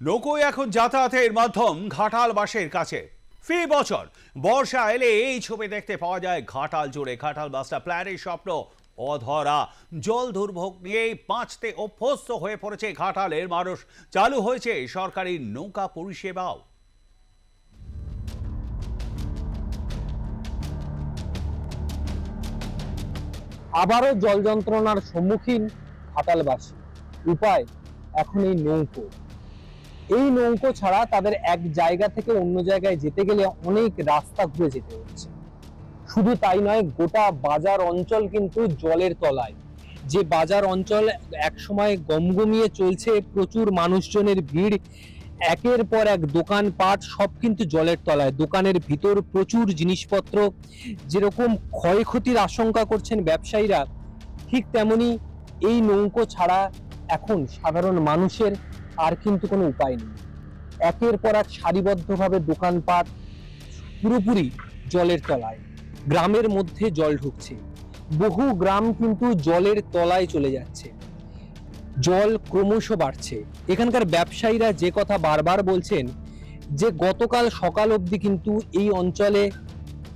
নৌকোয় এখন যাতায়াতের মাধ্যম ঘাটাল বাসের কাছে। ফি বছর। বর্ষা এলে এই ছবি দেখতে পাওয়া যায় ঘাটাল জুড়ে। ঘাটাল বাসটা প্ল্যানের স্বপ্ন অধরা। জল দুর্ভোগ নিয়ে বাঁচতে অভ্যস্ত হয়ে পড়েছে ঘাটালের মানুষ। চালু হয়েছে সরকারি নৌকা পরিষেবাও। আবারও জল যন্ত্রণার সম্মুখীন ঘাটালবাসী। উপায় এখন এই নৌকো। এই নৌকো ছাড়া তাদের এক জায়গা থেকে অন্য জায়গায় যেতে গেলে অনেক রাস্তা ঘুরে যেতে হচ্ছে। শুধু তাই নয়, গোটা বাজার অঞ্চল কিন্তু জলের তলায়। যে বাজার অঞ্চল একসময় গমগমিয়ে চলছে, প্রচুর মানুষজনের ভিড়, একের পর এক দোকানপাট সব কিন্তু জলের তলায়। দোকানের ভিতর প্রচুর জিনিসপত্র, যেরকম ক্ষয়ক্ষতির আশঙ্কা করছেন ব্যবসায়ীরা, ঠিক তেমনি এই নৌকো ছাড়া এখন সাধারণ মানুষের আর কিন্তু কোনো উপায় নেই। একের পর এক সারিবদ্ধভাবে দোকানপাট পুরোপুরি জলের তলায়। গ্রামের মধ্যে জল ঢুকছে। বহু গ্রাম কিন্তু জলের তলায় চলে যাচ্ছে। জল ক্রমশ বাড়ছে। এখানকার ব্যবসায়ীরা যে কথা বারবার বলছেন যে, গতকাল সকাল অবধি কিন্তু এই অঞ্চলে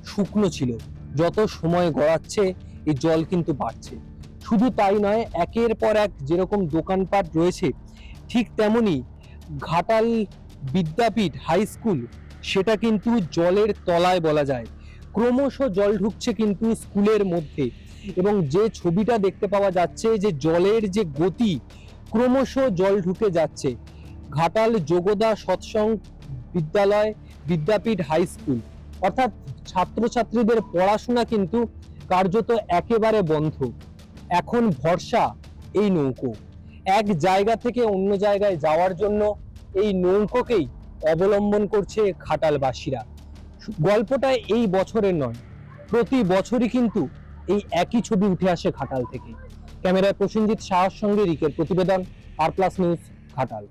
শুকনো ছিল। যত সময় গড়াচ্ছে, এই জল কিন্তু বাড়ছে। শুধু তাই নয়, একের পর এক যেরকম দোকানপাট রয়েছে ঠিক তেমনি ঘাটাল বিদ্যাপীঠ হাই স্কুল সেটা কিন্তু জলের তলায় বলা যায়। ক্রমশ জল ঢুকছে কিন্তু স্কুলের মধ্যে এবং যে ছবিটা দেখতে পাওয়া যাচ্ছে যে জলের যে গতি, ক্রমশ জল ঢুকে যাচ্ছে। ঘাটাল যোগদা সৎসং বিদ্যালয়, বিদ্যাপীঠ হাই স্কুল অর্থাৎ ছাত্রছাত্রীদের পড়াশোনা কিন্তু কার্যত একেবারে বন্ধ। এখন ভরসা এই নৌকো। এক জায়গা থেকে অন্য জায়গায় যাওয়ার জন্য এই নৌকোকেই অবলম্বন করছে খাটালবাসীরা। গল্পটা এই বছরের নয়, প্রতি বছরই কিন্তু এই একই ছবি উঠে আসে খাটাল থেকে। ক্যামেরায় প্রসেনজিৎ শাহর সঙ্গে রিকের প্রতিবেদন আর প্লাস নিউজ ঘাটাল